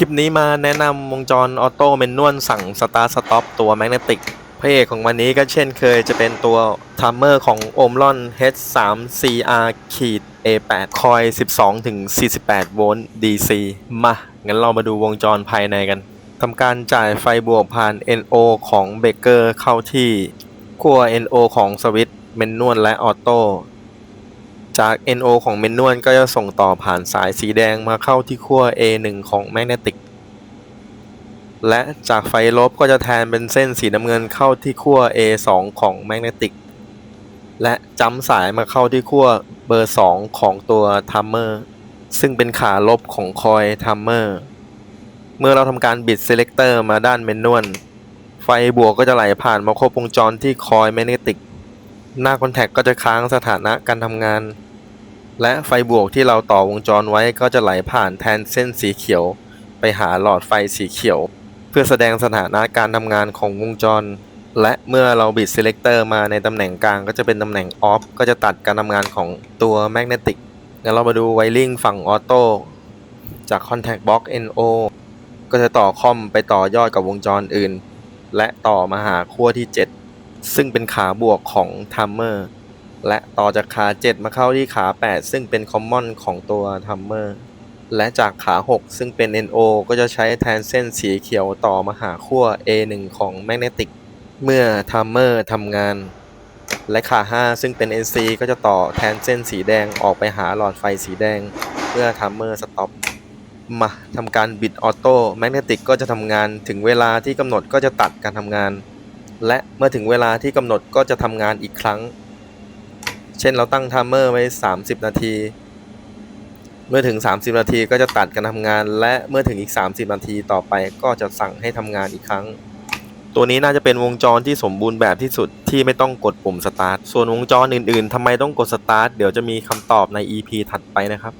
คลิปนี้มาแนะนำวงจรออโต้เมนนวลสั่งสตาร์สต็อปตัวแมกเนติกพระเอกของวันนี้ก็เช่นเคยจะเป็นตัวทัมเมอร์ของโอมลอน H3CR ขีด A8 คอย 12 ถึง 48 โวลต์ DC มา งั้นเรามาดูวงจรภายในกันทำการจ่ายไฟบวกผ่าน NO ของเบเกอร์เข้าที่ขั้ว NO ของสวิตช์เมนนวลและออโต้ จาก NO ของเมนนวลก็จะส่งต่อผ่านสายสีแดงมาเข้าที่ขั้ว A1 ของแมกเนติก และจากไฟลบก็จะแทนเป็นเส้นสีน้ำเงินเข้าที่ขั้ว A2 ของแมกเนติก และจำสายมาเข้าที่ขั้วเบอร์ 2 ของตัวทัมเมอร์ ซึ่งเป็นขาลบของคอยทัมเมอร์ เมื่อเราทำการบิด Selector มาด้านเมนนวลไฟบวกก็จะไหลผ่านมาครบวงจรที่คอยแมกเนติกหน้าคอนแทคก็จะค้างสถานะการทำงาน และไฟบวกที่เราต่อวงจรไว้ก็จะไหลผ่านแทนเส้นสีเขียว ไปหาหลอดไฟสีเขียว เพื่อแสดงสถานะการทำงานของวงจร และเมื่อเราบิด selector มาในตำแหน่งกลางก็จะเป็นตำแหน่ง off ก็จะตัดการทำงานของตัว magnetic งั้นเรามาดูไวริงฝั่งออโต้จาก contact box NO ก็จะต่อคอมไปต่อยอดกับวงจรอื่น และต่อมาหาขั้วที่ 7 ซึ่งเป็นขาบวกของ timer และต่อจากขา 7 มาเข้าที่ขา 8 ซึ่งเป็น common ของตัว timer และจากขา 6 ซึ่งเป็น NO ก็จะใช้แทนเส้นสีเขียวต่อมาหาขั้ว A1 ของ magnetic เมื่อ timer ทำงาน และขา 5 ซึ่งเป็น NC ก็จะต่อแทนเส้นสีแดงออกไปหาหลอดไฟสีแดง เมื่อ timer stop มาทำการบิดออโต้แมกเนติกก็จะทำงานถึงเวลาที่กำหนดก็จะตัดการทำงาน และเมื่อถึงเวลาที่กำหนดก็จะทำงานอีกครั้ง เช่นเราตั้งไทม์เมอร์ไว้ 30 นาที เมื่อถึง 30 นาทีก็จะตัดการทำงาน และเมื่อถึงอีก 30 นาทีต่อไปก็จะสั่งให้ทำงานอีกครั้ง ตัวนี้น่าจะเป็นวงจรที่สมบูรณ์แบบที่สุดที่ไม่ต้องกดปุ่มสตาร์ทส่วนวงจรอื่นๆทำไมต้องกดสตาร์ทเดี๋ยวจะมีคำตอบใน EP ถัดไปนะครับ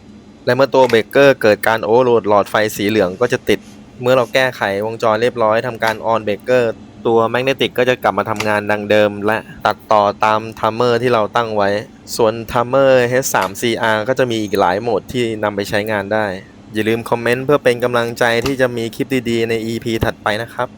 และเมื่อตัวเบรกเกอร์เกิดการโอเวอร์โหลดหลอดไฟสีเหลืองก็จะติด เมื่อเราแก้ไขวงจรเรียบร้อยทำการออนเบรกเกอร์ ตัวแมกเนติกก็จะกลับมาทำงานดังเดิม และตัดต่อตามทัมเมอร์ที่เราตั้งไว้ ส่วนทัมเมอร์ H3CR ก็จะมีอีกหลายโหมดที่นำไปใช้งานได้ อย่าลืมคอมเมนต์เพื่อเป็นกำลังใจที่จะมีคลิปดีๆ ใน EP ถัดไปนะครับ